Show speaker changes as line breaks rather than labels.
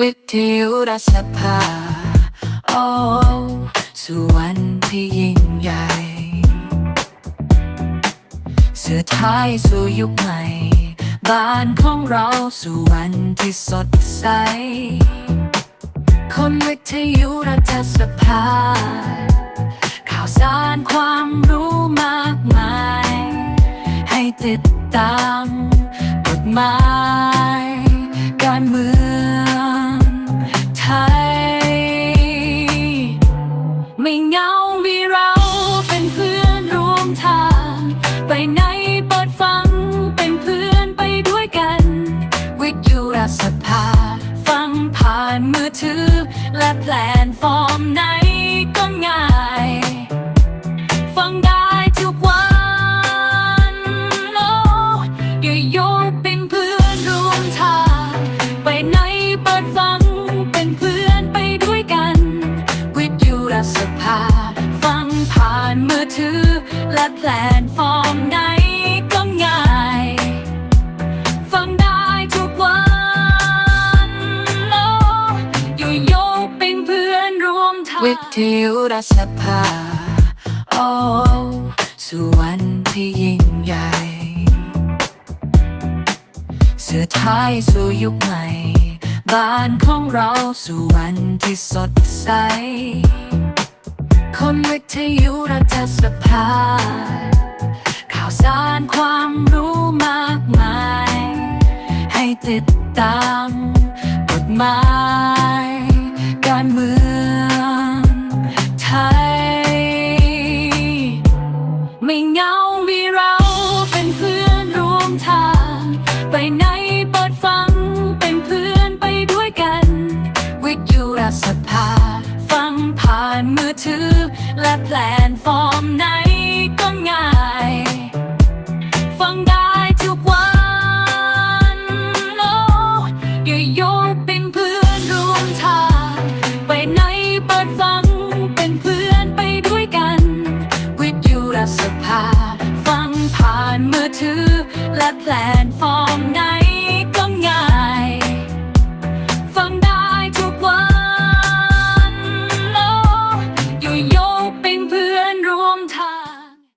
วิทยุรัฐสภา โอ้สู่วันที่ยิ่งใหญ่สื่อไทยสู่ยุคใหม่ บ้านของเราสู่วันที่สดใส คนวิทยุรัฐสภา ข่าวสารความรู้มากม
าย
ให้ติดตามกฎหมาย การเม
ือง เหงามีเราเป็นเพื่อนร่วมทาง ไปไหนเปิดฟังเป็นเพื่อนไปด้วยกัน
วิทยุรัสภา
ฟังผ่านมือถือ
แ
ละแพลนฟอร์มไหนก็ง่าย ฟังได้ทุกวันโอ้ย่าโยกเป็นเพื่อนร่วมทาง ไปไหนเปิดฟัง
ทางวิทยุรัฐสภาโอ้สู่วันที่ยิ่งใหญ่สื่อไทยสู่ยุคใหม่ บ้านของเราสู่วันที่สดใส คนวิทยุรัฐสภา ข่าวสารความรู้มากมาย ให้ติดตามกฎหมาย การเมือ
านมือถือ และแพลนฟอร์มไหนก็ง่าย ฟังได้ทุกวันโลอย่าโยกเป็นเพื่อนร่วมทาง ไปไหนเปิดฟัง เป็นเพื่อนไปด้วยกัน
วิทยุรัศภา ฟั
ง
ผ่า
นมือ
ถือ
และแพลน